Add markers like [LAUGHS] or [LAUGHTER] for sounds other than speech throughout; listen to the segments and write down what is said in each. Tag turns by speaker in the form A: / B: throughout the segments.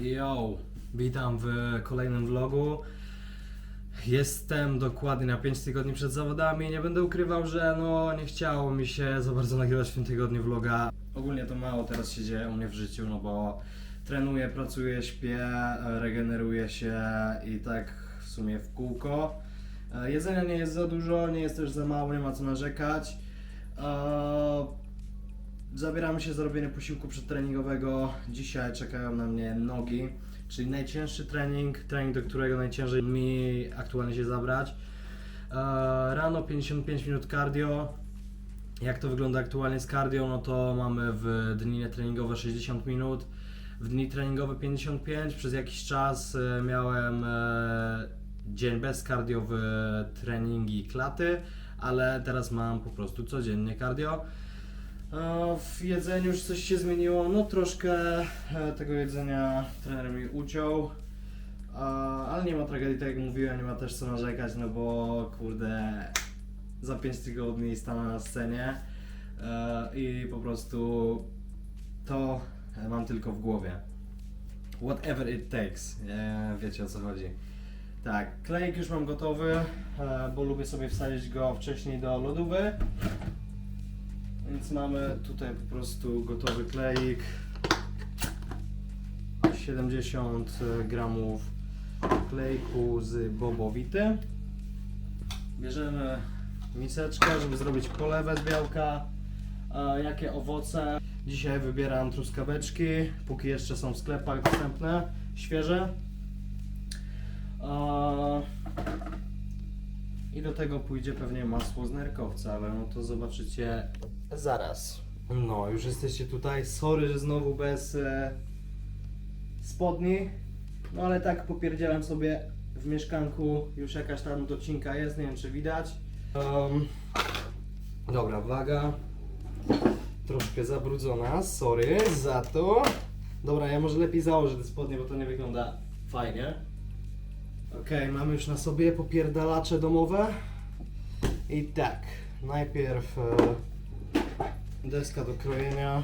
A: Yo, witam w kolejnym vlogu. Jestem dokładnie na 5 tygodni przed zawodami. Nie będę ukrywał, że no nie chciało mi się za bardzo nagrywać w tym tygodniu vloga. Ogólnie to mało teraz się dzieje u mnie w życiu, no bo trenuję, pracuję, śpię, regeneruję się i tak w sumie w kółko. E, Jedzenia nie jest za dużo, nie jest też za mało, nie ma co narzekać. E, Zabieramy się za robienie posiłku przedtreningowego. Dzisiaj czekają na mnie nogi, czyli najcięższy trening, trening, do którego najciężej mi aktualnie się zabrać. E, Rano 55 minut cardio. Jak to wygląda aktualnie z cardio? No to mamy w dni netreningowe 60 minut, w dni treningowe 55. Przez jakiś czas e, miałem e, dzień bez cardio w treningi klaty, ale teraz mam po prostu codziennie cardio. W jedzeniu już coś się zmieniło, no troszkę e, tego jedzenia trener mi uciął, ale nie ma tragedii, tak jak mówiłem, nie ma też co narzekać, no bo kurde, za 5 tygodni stanę na scenie e, i po prostu to e, mam tylko w głowie. Whatever it takes, wiecie o co chodzi. Tak, klejek już mam gotowy, bo lubię sobie wsadzić go wcześniej do lodówy. Więc mamy tutaj po prostu gotowy kleik. 70 gramów klejku z bobowity. Bierzemy miseczkę, żeby zrobić polewę z białka. E, jakie owoce? Dzisiaj wybieram truskaweczki, póki jeszcze są w sklepach dostępne, świeże. I do tego pójdzie pewnie masło z nerkowca, ale no to zobaczycie zaraz. No, już jesteście tutaj. Sorry, że znowu bez e, spodni. No ale tak popierdzielam sobie w mieszkanku. Już jakaś tam docinka jest, nie wiem czy widać. Um, dobra, waga. Troszkę zabrudzona, sorry za to. Dobra, ja może lepiej założę te spodnie, bo to nie wygląda fajnie. Okej, mamy już na sobie popierdalacze domowe. I tak, najpierw e, deska do krojenia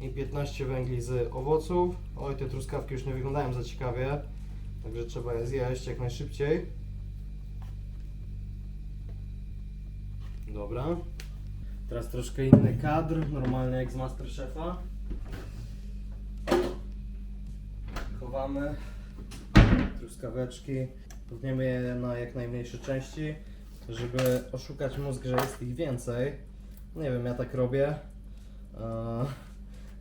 A: i 15 węgli z owoców. Oj, te truskawki już nie wyglądają za ciekawie, także trzeba je zjeść jak najszybciej. Dobra. Teraz troszkę inny kadr, normalnie jak z Masterchefa. Chowamy truskaweczki. Tniemy je na jak najmniejsze części, żeby oszukać mózg, że jest ich więcej. Nie wiem, ja tak robię. Eee,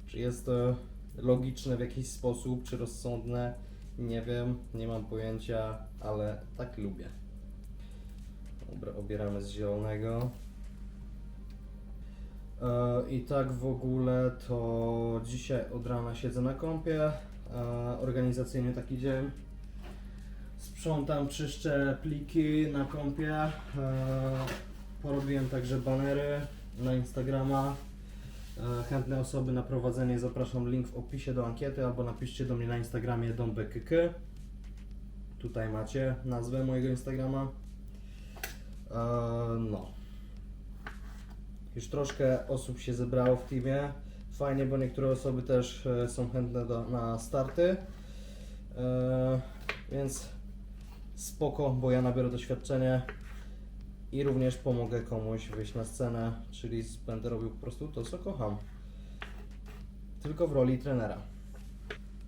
A: czy jest to logiczne w jakiś sposób, czy rozsądne? Nie wiem, nie mam pojęcia, ale tak lubię. Dobra, obieramy z zielonego. E, I tak w ogóle to dzisiaj od rana siedzę na kąpie. E, Organizacyjnie taki dzień. Sprzątam, czyszczę pliki na kąpie. E, Porobiłem także banery na Instagrama. E, Chętne osoby na prowadzenie zapraszam link w opisie do ankiety albo napiszcie do mnie na Instagramie donbekk. Tutaj macie nazwę mojego Instagrama. E, No. Już troszkę osób się zebrało w teamie. Fajnie, bo niektóre osoby też e, są chętne do, na starty. E, więc spoko, bo ja nabiorę doświadczenie i również pomogę komuś wyjść na scenę, czyli będę robił po prostu to, co kocham. Tylko w roli trenera.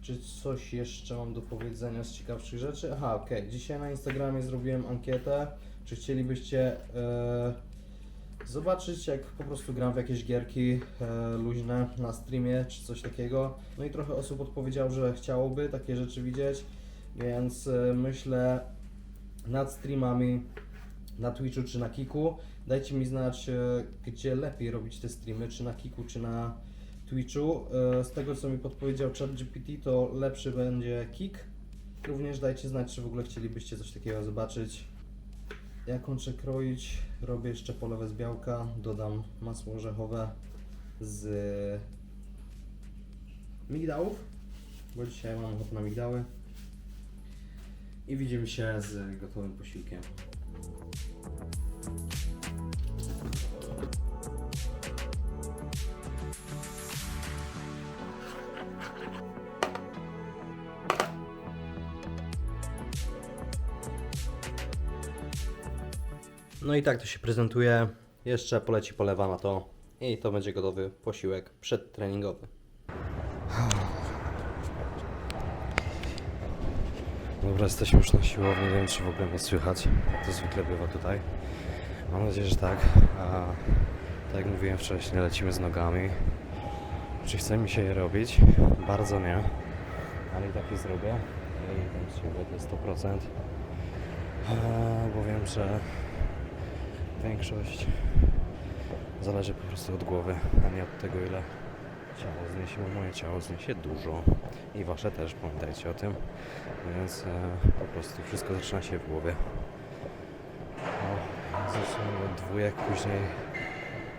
A: Czy coś jeszcze mam do powiedzenia z ciekawszych rzeczy? Aha, okej. Dzisiaj na Instagramie zrobiłem ankietę, czy chcielibyście e, zobaczyć, jak po prostu gram w jakieś gierki e, luźne na streamie, czy coś takiego. No i trochę osób odpowiedziało, że chciałoby takie rzeczy widzieć, więc e, myślę nad streamami na Twitchu czy na Kiku. Dajcie mi znać, e, gdzie lepiej robić te streamy, czy na Kiku, czy na Twitchu. E, Z tego co mi podpowiedział ChatGPT, to lepszy będzie Kik. Również dajcie znać, czy w ogóle chcielibyście coś takiego zobaczyć. Ja kończę kroić, robię jeszcze polewę z białka, dodam masło orzechowe z migdałów, bo dzisiaj mam ochotę na migdały i widzimy się z gotowym posiłkiem. No i tak to się prezentuje. Jeszcze poleci polewa na to i to będzie gotowy posiłek przedtreningowy. Dobra, jesteśmy już na siłowni, nie wiem czy w ogóle mnie słychać. To zwykle bywa tutaj. Mam nadzieję, że tak. A, tak jak mówiłem wcześniej, lecimy z nogami. Czy chce mi się je robić? Bardzo nie. Ale i tak je zrobię. I siebie to 100%. E, bo wiem, że większość zależy po prostu od głowy, a nie od tego, ile ciało zniesie. Moje ciało zniesie dużo i wasze też, pamiętajcie o tym. Więc e, po prostu wszystko zaczyna się w głowie. No, zaczynamy dwójek, później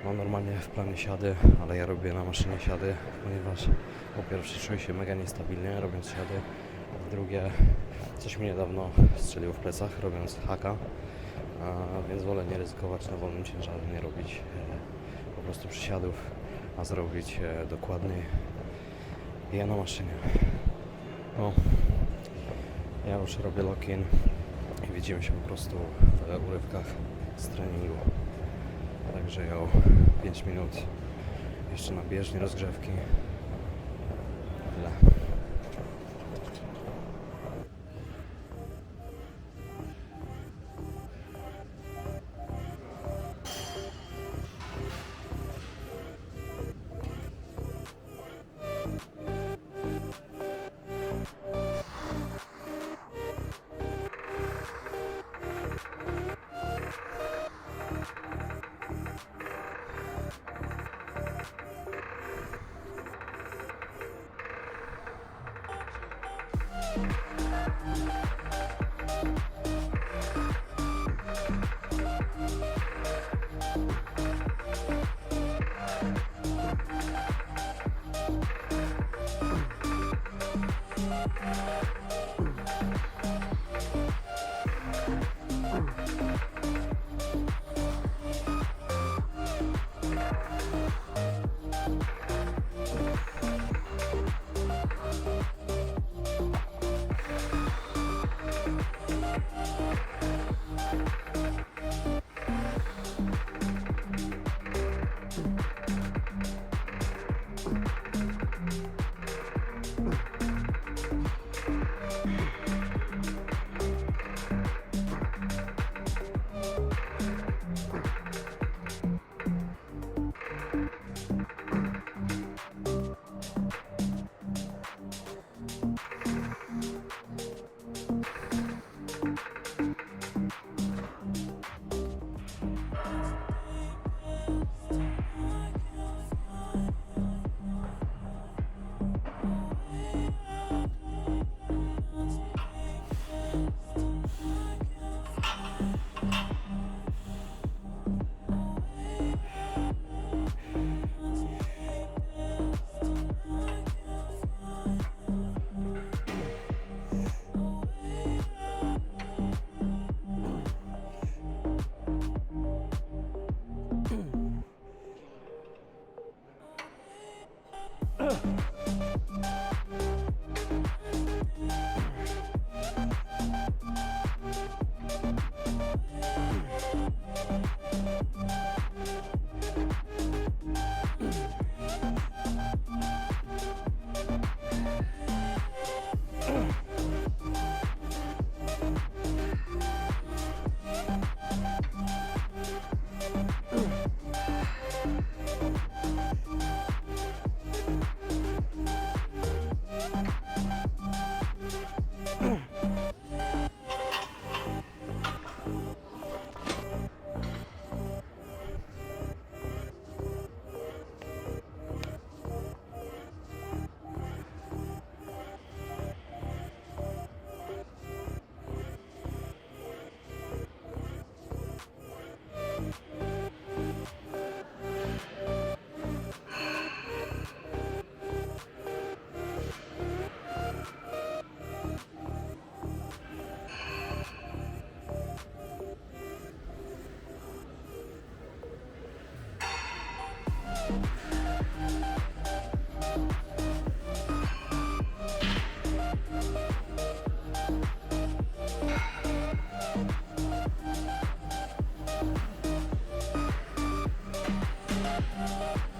A: mam normalnie w planie siady, ale ja robię na maszynie siady, ponieważ po pierwsze czuję się mega niestabilnie robiąc siady, a po drugie coś mi niedawno strzeliło w plecach robiąc haka, a, więc wolę nie ryzykować na wolnym ciężarze, nie robić e, po prostu przysiadów, a zrobić e, dokładniej je na maszynie. No, ja już robię lock-in i widzimy się po prostu w urywkach z treningu. Także ją 5 minut jeszcze na bieżni rozgrzewki. Thank Oh, oh, oh.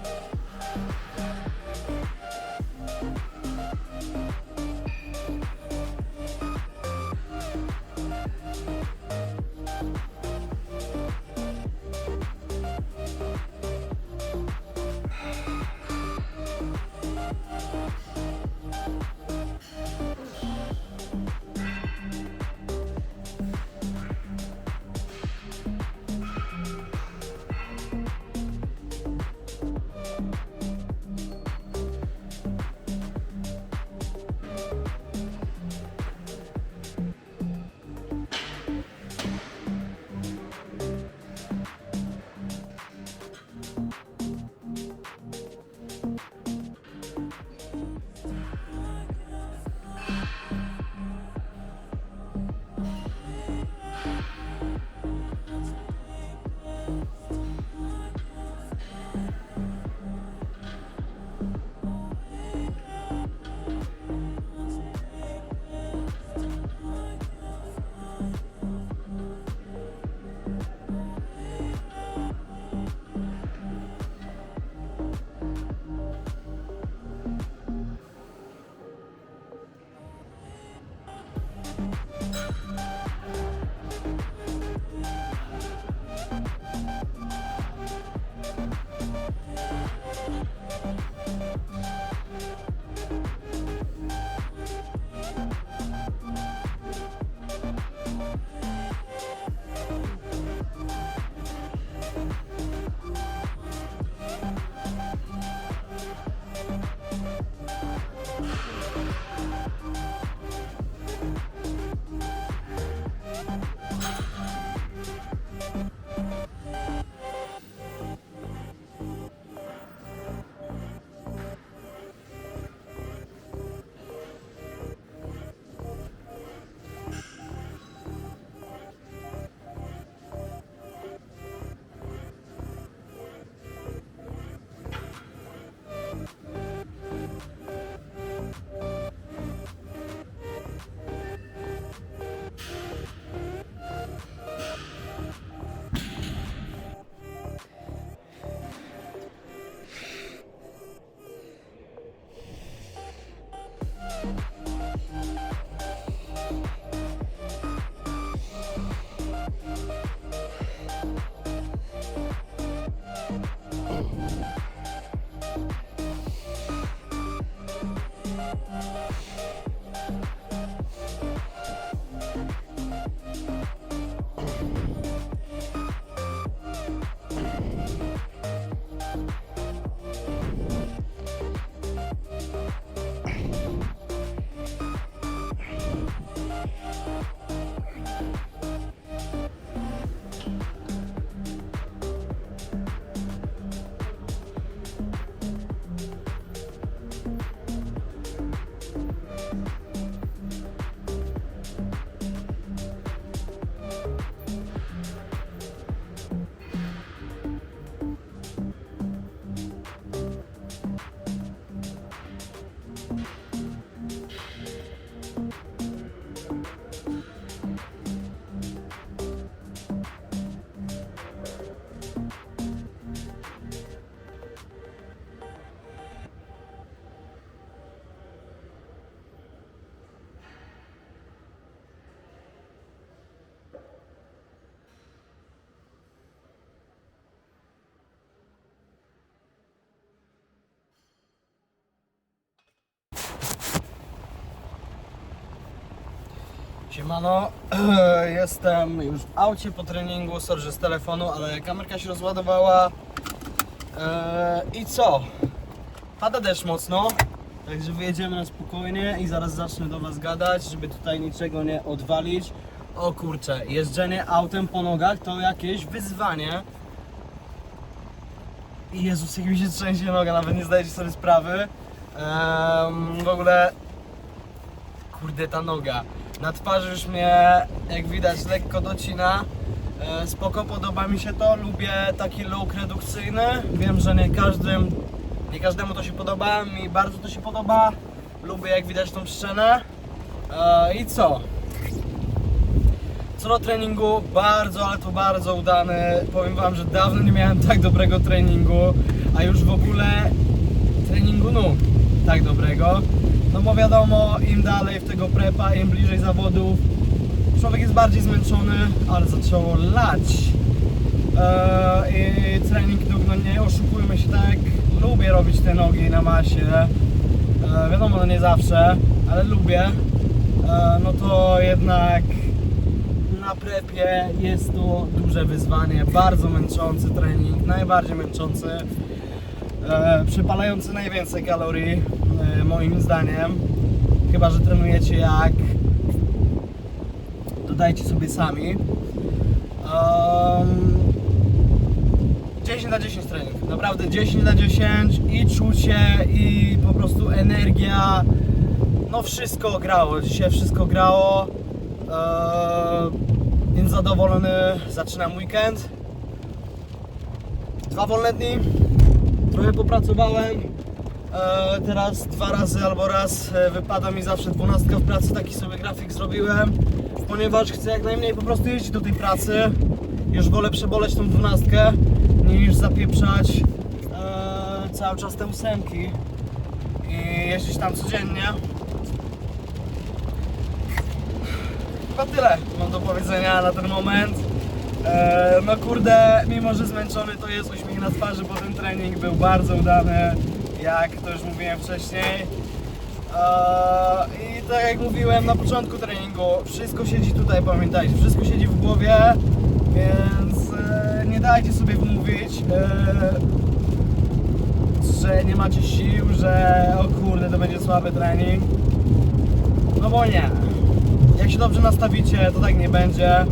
A: Siemano, [CLEARS THROAT] jestem już w aucie po treningu, sorry, z telefonu, ale kamerka się rozładowała. Eee, I co? Pada deszcz mocno, także wyjedziemy na spokojnie i zaraz zacznę do Was gadać, żeby tutaj niczego nie odwalić. O kurczę, jeżdżenie autem po nogach to jakieś wyzwanie. Jezus, jak mi się trzęsie noga, nawet nie zdajecie sobie sprawy. Eee, w ogóle Kurde, ta noga. Na twarzy już mnie, jak widać, lekko docina. E, spoko, podoba mi się to. Lubię taki look redukcyjny. Wiem, że nie każdym, nie każdemu to się podoba. Mi bardzo to się podoba. Lubię, jak widać, tą szczenę. E, I co? Co do treningu, bardzo, ale to bardzo udany. Powiem Wam, że dawno nie miałem tak dobrego treningu, a już w ogóle treningu nóg tak dobrego. No bo wiadomo, im dalej w tego prepa, im bliżej zawodów, człowiek jest bardziej zmęczony, ale zaczęło lać. Eee, I trening nóg, no nie oszukujmy się tak, lubię robić te nogi na masie. Eee, wiadomo, no nie zawsze, ale lubię. Eee, no to jednak na prepie jest to duże wyzwanie, bardzo męczący trening, najbardziej męczący, e, przypalający najwięcej kalorii, e, moim zdaniem. Chyba, że trenujecie jak dodajcie sobie sami. Um, 10 na 10 trening, naprawdę 10 na 10 i czucie i po prostu energia, no wszystko grało, dzisiaj wszystko grało, więc zadowolony zaczynam weekend. Dwa wolne dni, trochę popracowałem, eee, teraz dwa razy albo raz e, wypada mi zawsze dwunastka w pracy, taki sobie grafik zrobiłem, ponieważ chcę jak najmniej po prostu jeździć do tej pracy, już wolę przeboleć tą dwunastkę, niż zapieprzać eee, cały czas te ósemki i jeździć tam codziennie. Chyba tyle mam do powiedzenia na ten moment. Eee, no kurde, mimo że zmęczony to jest uśmiech na twarzy, bo ten trening był bardzo udany, jak to już mówiłem wcześniej. Eee, I tak jak mówiłem na początku treningu, wszystko siedzi tutaj, pamiętajcie, wszystko siedzi w głowie, więc e, nie dajcie sobie wmówić, e,
B: że nie macie sił, że o kurde, to będzie słaby trening. No bo nie. Jak się dobrze nastawicie, to tak nie będzie.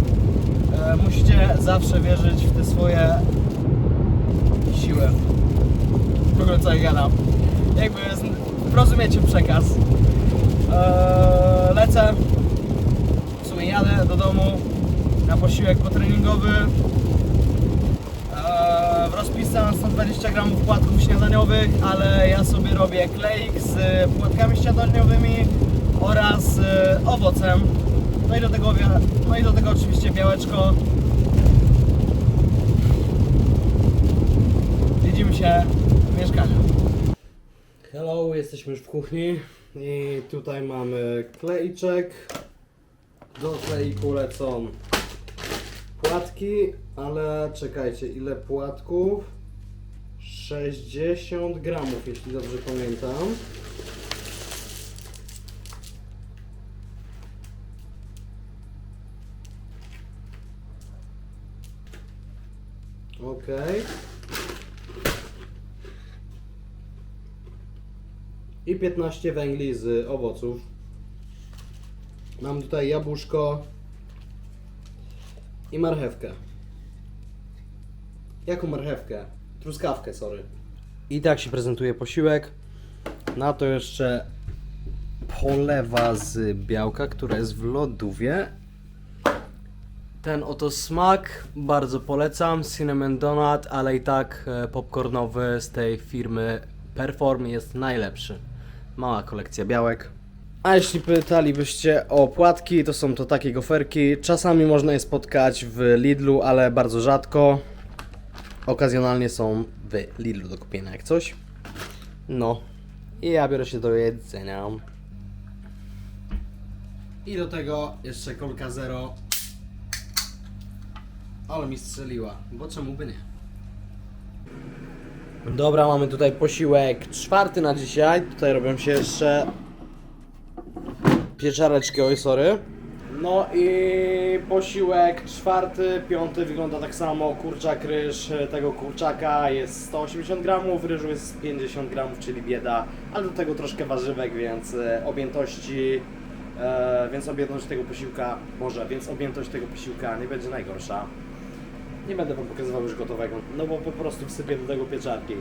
B: E, musicie zawsze wierzyć w te swoje siły. W ogóle co ja gadam. Jakby rozumiecie przekaz. Eee, lecę. W sumie jadę do domu na posiłek potreningowy. Eee, w rozpisce mam 120 gramów płatków śniadaniowych, ale ja sobie robię kleik z płatkami śniadaniowymi oraz e, owocem. No i do tego, no i do tego oczywiście białeczko. Widzimy się w mieszkaniu.
A: Hello, jesteśmy już w kuchni i tutaj mamy klejczek. Do kleiku lecą płatki, ale czekajcie, ile płatków? 60 gramów, jeśli dobrze pamiętam. Okej. i 15 węgli z owoców. Mam tutaj jabłuszko i marchewkę. Jaką marchewkę? Truskawkę, sorry. I tak się prezentuje posiłek. Na to jeszcze polewa z białka, które jest w lodówie. Ten oto smak bardzo polecam. Cinnamon Donut, ale i tak e, popcornowy z tej firmy Perform jest najlepszy. Mała kolekcja białek. A jeśli pytalibyście o płatki, to są to takie goferki. Czasami można je spotkać w Lidlu, ale bardzo rzadko. Okazjonalnie są w Lidlu do kupienia jak coś. No. I ja biorę się do jedzenia. I do tego jeszcze kolka zero. Ale mi strzeliła, bo czemu by nie? Dobra, mamy tutaj posiłek czwarty na dzisiaj. Tutaj robią się jeszcze pieczareczki, oj sorry. No i posiłek czwarty, piąty wygląda tak samo. Kurczak ryż tego kurczaka jest 180 gramów, ryżu jest 50 gramów, czyli bieda, ale do tego troszkę warzywek, więc e, objętości, e, więc objętość tego posiłka, może, więc objętość tego posiłka nie będzie najgorsza. Nie będę wam pokazywał już gotowego, no bo po prostu wsypię do tego pieczarki.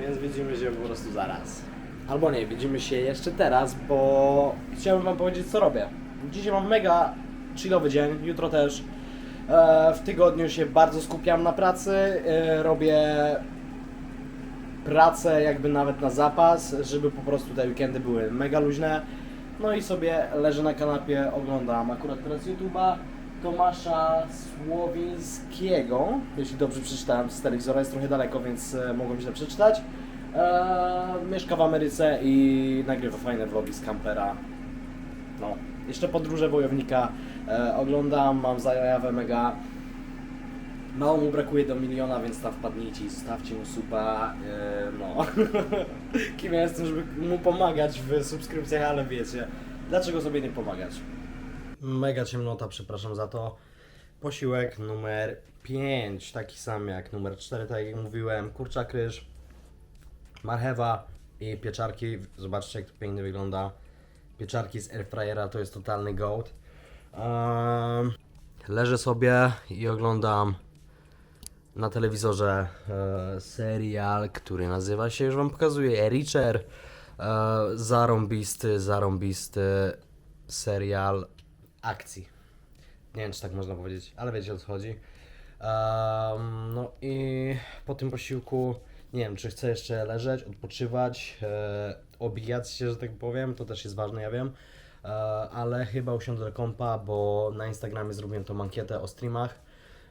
A: Więc widzimy się po prostu zaraz. Albo nie, widzimy się jeszcze teraz, bo chciałbym wam powiedzieć co robię. Dzisiaj mam mega chillowy dzień, jutro też. E, w tygodniu się bardzo skupiam na pracy, e, robię pracę jakby nawet na zapas, żeby po prostu te weekendy były mega luźne. No i sobie leżę na kanapie, oglądam akurat teraz YouTube'a Tomasza Słowińskiego, jeśli dobrze przeczytałem z telewizora, jest trochę daleko, więc e, mogłem źle przeczytać. E, mieszka w Ameryce i nagrywa fajne vlogi z kampera. No, jeszcze podróże wojownika e, oglądam, mam zajawę mega. Mało mu brakuje do miliona, więc tam wpadnijcie i zostawcie mu suba. E, no. [LAUGHS] Kim ja jestem, żeby mu pomagać w subskrypcjach, ale wiecie, dlaczego sobie nie pomagać? Mega ciemnota, przepraszam za to. Posiłek numer 5, taki sam jak numer 4, tak jak mówiłem. Kurczak ryż, marchewa i pieczarki. Zobaczcie, jak to pięknie wygląda. Pieczarki z airfryera to jest totalny goat. Um, leżę sobie i oglądam na telewizorze e, serial, który nazywa się, już wam pokazuję, Reacher. E, zarąbisty, zarąbisty serial akcji. Nie wiem, czy tak można powiedzieć, ale wiecie o co chodzi. Em, no i po tym posiłku nie wiem, czy chcę jeszcze leżeć, odpoczywać, e, obijać się, że tak powiem, to też jest ważne, ja wiem. E, ale chyba usiądę do kompa, bo na Instagramie zrobiłem tą ankietę o streamach,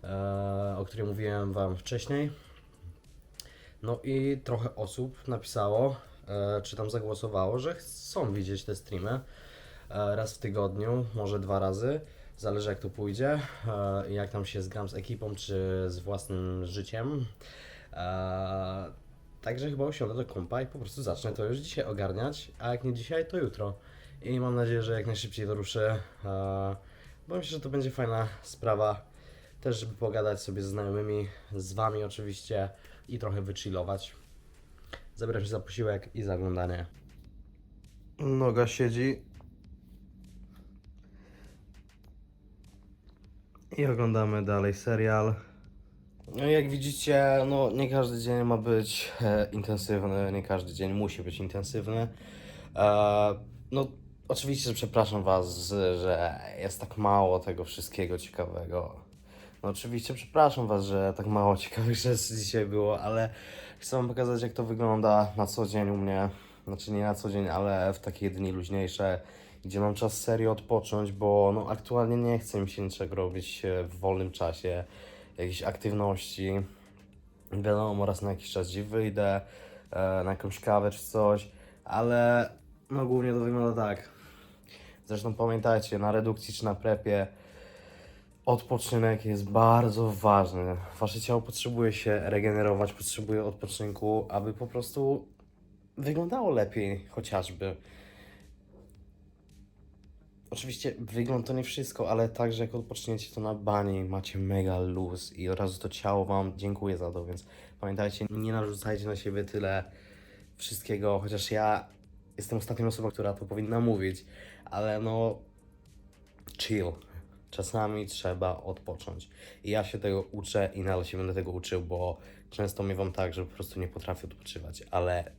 A: e, o której mówiłem Wam wcześniej. No i trochę osób napisało, e, czy tam zagłosowało, że chcą widzieć te streamy raz w tygodniu, może dwa razy. Zależy jak to pójdzie e, jak tam się zgram z ekipą, czy z własnym życiem. E, Także chyba usiądę do kompa i po prostu zacznę to już dzisiaj ogarniać, a jak nie dzisiaj, to jutro. I mam nadzieję, że jak najszybciej to ruszę, e, bo myślę, że to będzie fajna sprawa. Też, żeby pogadać sobie z znajomymi, z Wami oczywiście i trochę wychillować. Zabieram się za posiłek i za oglądanie. Noga siedzi. I oglądamy dalej serial. No jak widzicie, no nie każdy dzień ma być e, intensywny, nie każdy dzień musi być intensywny. E, no oczywiście, że przepraszam Was, że jest tak mało tego wszystkiego ciekawego. No oczywiście przepraszam Was, że tak mało ciekawych [LAUGHS] rzeczy dzisiaj było, ale chcę Wam pokazać jak to wygląda na co dzień u mnie. Znaczy nie na co dzień, ale w takie dni luźniejsze, gdzie mam czas serio odpocząć, bo no aktualnie nie chcę mi się niczego robić e, w wolnym czasie, jakiejś aktywności. Wiadomo, raz na jakiś czas gdzieś wyjdę, e, na jakąś kawę czy coś, ale no głównie to wygląda tak. Zresztą pamiętajcie, na redukcji czy na prepie odpoczynek jest bardzo ważny. Wasze ciało potrzebuje się regenerować, potrzebuje odpoczynku, aby po prostu wyglądało lepiej chociażby. Oczywiście wygląd to nie wszystko, ale także jak odpoczniecie to na bani macie mega luz i od razu to ciało wam dziękuję za to, więc pamiętajcie, nie narzucajcie na siebie tyle wszystkiego, chociaż ja jestem ostatnią osobą, która to powinna mówić, ale no chill. Czasami trzeba odpocząć. I ja się tego uczę i nadal się będę tego uczył, bo często miewam tak, że po prostu nie potrafię odpoczywać, ale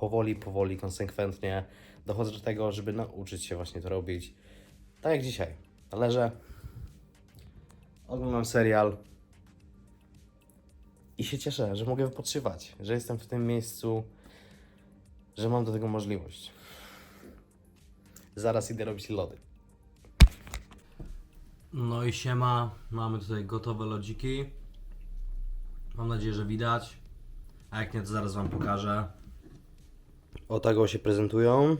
A: powoli, powoli, konsekwentnie dochodzę do tego, żeby nauczyć się właśnie to robić. Tak jak dzisiaj. Leżę, oglądam serial i się cieszę, że mogę wypoczywać, że jestem w tym miejscu, że mam do tego możliwość. Zaraz idę robić lody. No i siema, mamy tutaj gotowe lodziki. Mam nadzieję, że widać. A jak nie, to zaraz Wam pokażę. O tak się prezentują.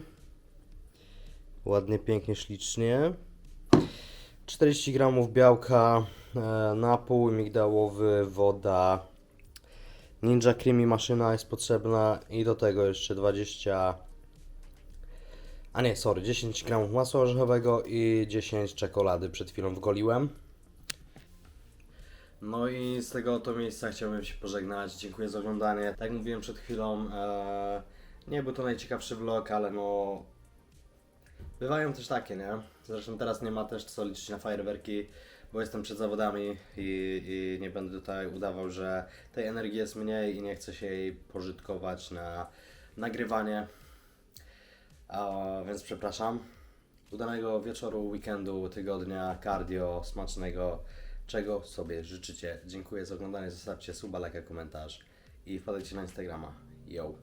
A: Ładnie, pięknie, ślicznie. 40 gramów białka, e, napój migdałowy, woda. Ninja Creamy maszyna jest potrzebna i do tego jeszcze 20 a nie, sorry, 10 gramów masła orzechowego i 10 czekolady przed chwilą wgoliłem. No i z tego oto miejsca chciałbym się pożegnać. Dziękuję za oglądanie. Tak jak mówiłem przed chwilą, e, nie był to najciekawszy vlog, ale no... Bywają też takie, nie? Zresztą teraz nie ma też co liczyć na fajerwerki, bo jestem przed zawodami i, i nie będę tutaj udawał, że tej energii jest mniej i nie chcę się jej pożytkować na nagrywanie. Więc przepraszam. Udanego wieczoru, weekendu, tygodnia, cardio, smacznego, czego sobie życzycie. Dziękuję za oglądanie, zostawcie suba, like, komentarz i wpadajcie na Instagrama. Yo!